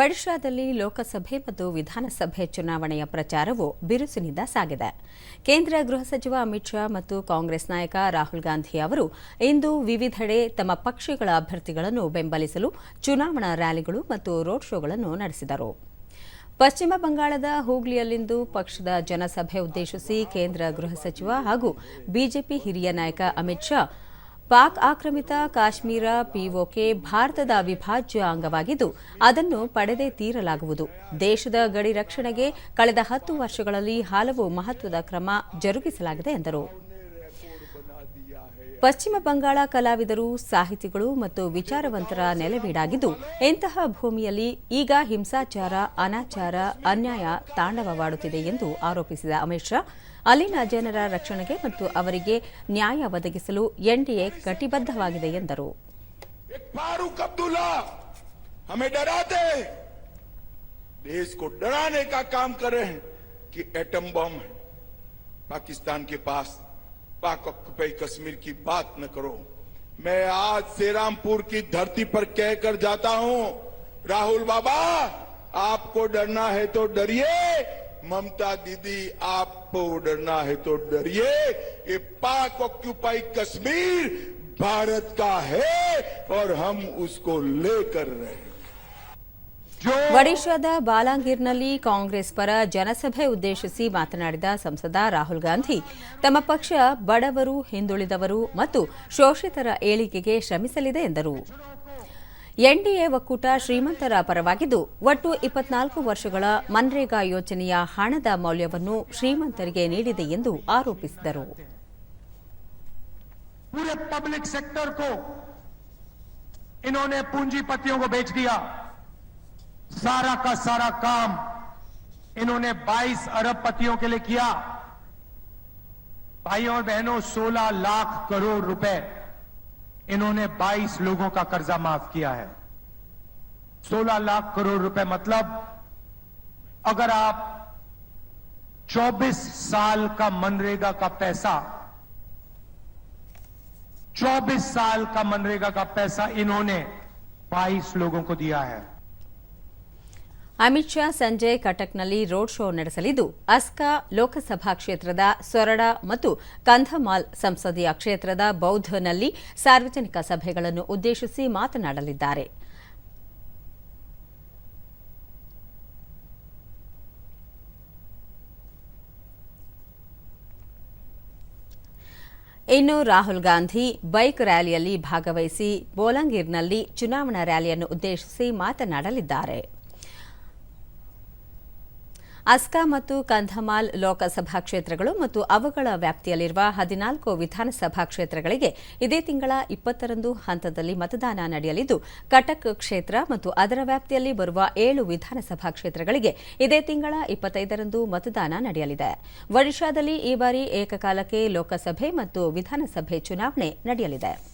ಒಡಿಶಾದಲ್ಲಿ ಲೋಕಸಭೆ ಮತ್ತು ವಿಧಾನಸಭೆ ಚುನಾವಣೆಯ ಪ್ರಚಾರವು ಬಿರುಸಿನಿಂದ ಸಾಗಿದೆ. ಕೇಂದ್ರ ಗೃಹ ಸಚಿವ ಅಮಿತ್ ಶಾ ಮತ್ತು ಕಾಂಗ್ರೆಸ್ ನಾಯಕ ರಾಹುಲ್ ಗಾಂಧಿ ಅವರು ಇಂದು ವಿವಿಧೆಡೆ ತಮ್ಮ ಪಕ್ಷಗಳ ಅಭ್ಯರ್ಥಿಗಳನ್ನು ಬೆಂಬಲಿಸಲು ಚುನಾವಣಾ ರ್ಯಾಲಿಗಳು ಮತ್ತು ರೋಡ್ ಶೋಗಳನ್ನು ನಡೆಸಿದರು. ಪಶ್ಚಿಮ ಬಂಗಾಳದ ಹೂಗ್ಲಿಯಲ್ಲಿಂದು ಪಕ್ಷದ ಜನಸಭೆ ಉದ್ದೇಶಿಸಿ ಕೇಂದ್ರ ಗೃಹ ಸಚಿವ ಹಾಗೂ ಬಿಜೆಪಿ ಹಿರಿಯ ನಾಯಕ ಅಮಿತ್ ಶಾ ಪಾಕ್ ಆಕ್ರಮಿತ ಕಾಶ್ಮೀರ ಪಿಒಕೆ ಭಾರತದ ಅವಿಭಾಜ್ಯ ಅಂಗವಾಗಿದ್ದು, ಅದನ್ನು ಪಡೆದೇ ತೀರಲಾಗುವುದು. ದೇಶದ ಗಡಿ ರಕ್ಷಣೆಗೆ ಕಳೆದ ಹತ್ತು ವರ್ಷಗಳಲ್ಲಿ ಹಲವು ಮಹತ್ವದ ಕ್ರಮ ಜರುಗಿಸಲಾಗಿದೆ ಎಂದರು. ಪಶ್ಚಿಮ ಬಂಗಾಳ ಕಲಾವಿದರು, ಸಾಹಿತಿಗಳು ಮತ್ತು ವಿಚಾರವಂತರ ನೆಲೆವೀಡಾಗಿದ್ದು ಇಂತಹ ಭೂಮಿಯಲ್ಲಿ ಈಗ ಹಿಂಸಾಚಾರ, ಅನಾಚಾರ, ಅನ್ಯಾಯ ತಾಂಡವವಾಡುತ್ತಿದೆ ಎಂದು ಆರೋಪಿಸಿದ ಅಮಿತ್ ಶಾ, ಅಲ್ಲಿನ ಜನರ ರಕ್ಷಣೆಗೆ ಮತ್ತು ಅವರಿಗೆ ನ್ಯಾಯ ಒದಗಿಸಲು ಎನ್ಡಿಎ ಕಟಿಬದ್ಧವಾಗಿದೆ ಎಂದರು. एक कर पाक ऑक्युपाई कश्मीर की बात न करो। मैं आज श्रीरामपुर की धरती पर कहकर जाता हूँ, राहुल बाबा, आपको डरना है तो डरिए, ममता दीदी, आपको डरना है तो डरिए, ये पाक ऑक्युपाई कश्मीर भारत का है और हम उसको लेकर रहे हैं। ಒಡಿಶಾದ ಬಾಲಾಂಗೀರ್ನಲ್ಲಿ ಕಾಂಗ್ರೆಸ್ ಪರ ಜನಸಭೆ ಉದ್ದೇಶಿಸಿ ಮಾತನಾಡಿದ ಸಂಸದ ರಾಹುಲ್ ಗಾಂಧಿ, ತಮ್ಮ ಪಕ್ಷ ಬಡವರು, ಹಿಂದುಳಿದವರು ಮತ್ತು ಶೋಷಿತರ ಏಳಿಗೆಗೆ ಶ್ರಮಿಸಲಿದೆ ಎಂದರು. ಎನ್ಡಿಎ ಒಕ್ಕೂಟ ಶ್ರೀಮಂತರ ಪರವಾಗಿದ್ದು, ಒಟ್ಟು ಇಪ್ಪತ್ನಾಲ್ಕು ವರ್ಷಗಳ ಮನ್ರೇಗಾ ಯೋಜನೆಯ ಹಣದ ಮೌಲ್ಯವನ್ನು ಶ್ರೀಮಂತರಿಗೆ ನೀಡಿದೆ ಎಂದು ಆರೋಪಿಸಿದರು. सारा का सारा काम इन्होंने 22 अरब पतियों के लिए किया। भाइयों और बहनों 16 लाख करोड़ रुपए इन्होंने 22 लोगों का कर्जा माफ़ किया है। 16 लाख करोड़ रुपए मतलब अगर आप 24 साल का मनरेगा का पैसा 24 साल का मनरेगा का पैसा इन्होंने 22 लोगों को दिया है। ಅಮಿತ್ ಶಾ ಸಂಜೆ ಕಟಕ್ನಲ್ಲಿ ರೋಡ್ ಶೋ ನಡೆಸಲಿದ್ದು, ಅಸ್ಕಾ ಲೋಕಸಭಾ ಕ್ಷೇತ್ರದ ಸೊರಡ ಮತ್ತು ಕಂಧಮಾಲ್ ಸಂಸದೀಯ ಕ್ಷೇತ್ರದ ಬೌದ್ಧನಲ್ಲಿ ಸಾರ್ವಜನಿಕ ಸಭೆಗಳನ್ನು ಉದ್ದೇಶಿಸಿ ಮಾತನಾಡಲಿದ್ದಾರೆ. ಇನ್ನು ರಾಹುಲ್ ಗಾಂಧಿ ಬೈಕ್ ರ್ಯಾಲಿಯಲ್ಲಿ ಭಾಗವಹಿಸಿ, ಬೋಲಂಗೀರ್ನಲ್ಲಿ ಚುನಾವಣಾ ರ್ಯಾಲಿಯನ್ನು ಉದ್ದೇಶಿಸಿ ಮಾತನಾಡಲಿದ್ದಾರೆ. ಅಸ್ಕಾ ಮತ್ತು ಕಂಧಮಾಲ್ ಲೋಕಸಭಾ ಕ್ಷೇತ್ರಗಳು ಮತ್ತು ಅವುಗಳ ವ್ಯಾಪ್ತಿಯಲ್ಲಿರುವ ಹದಿನಾಲ್ಕು ವಿಧಾನಸಭಾ ಕ್ಷೇತ್ರಗಳಿಗೆ ಇದೇ ತಿಂಗಳ ಇಪ್ಪತ್ತರಂದು ಹಂತದಲ್ಲಿ ಮತದಾನ ನಡೆಯಲಿದ್ದು, ಕಟಕ್ ಕ್ಷೇತ್ರ ಮತ್ತು ಅದರ ವ್ಯಾಪ್ತಿಯಲ್ಲಿ ಬರುವ ಏಳು ವಿಧಾನಸಭಾ ಕ್ಷೇತ್ರಗಳಿಗೆ ಇದೇ ತಿಂಗಳ ಇಪ್ಪತ್ತೈದರಂದು ಮತದಾನ ನಡೆಯಲಿದೆ. ಒಡಿಶಾದಲ್ಲಿ ಈ ಬಾರಿ ಏಕಕಾಲಕ್ಕೆ ಲೋಕಸಭೆ ಮತ್ತು ವಿಧಾನಸಭೆ ಚುನಾವಣೆ ನಡೆಯಲಿದೆ.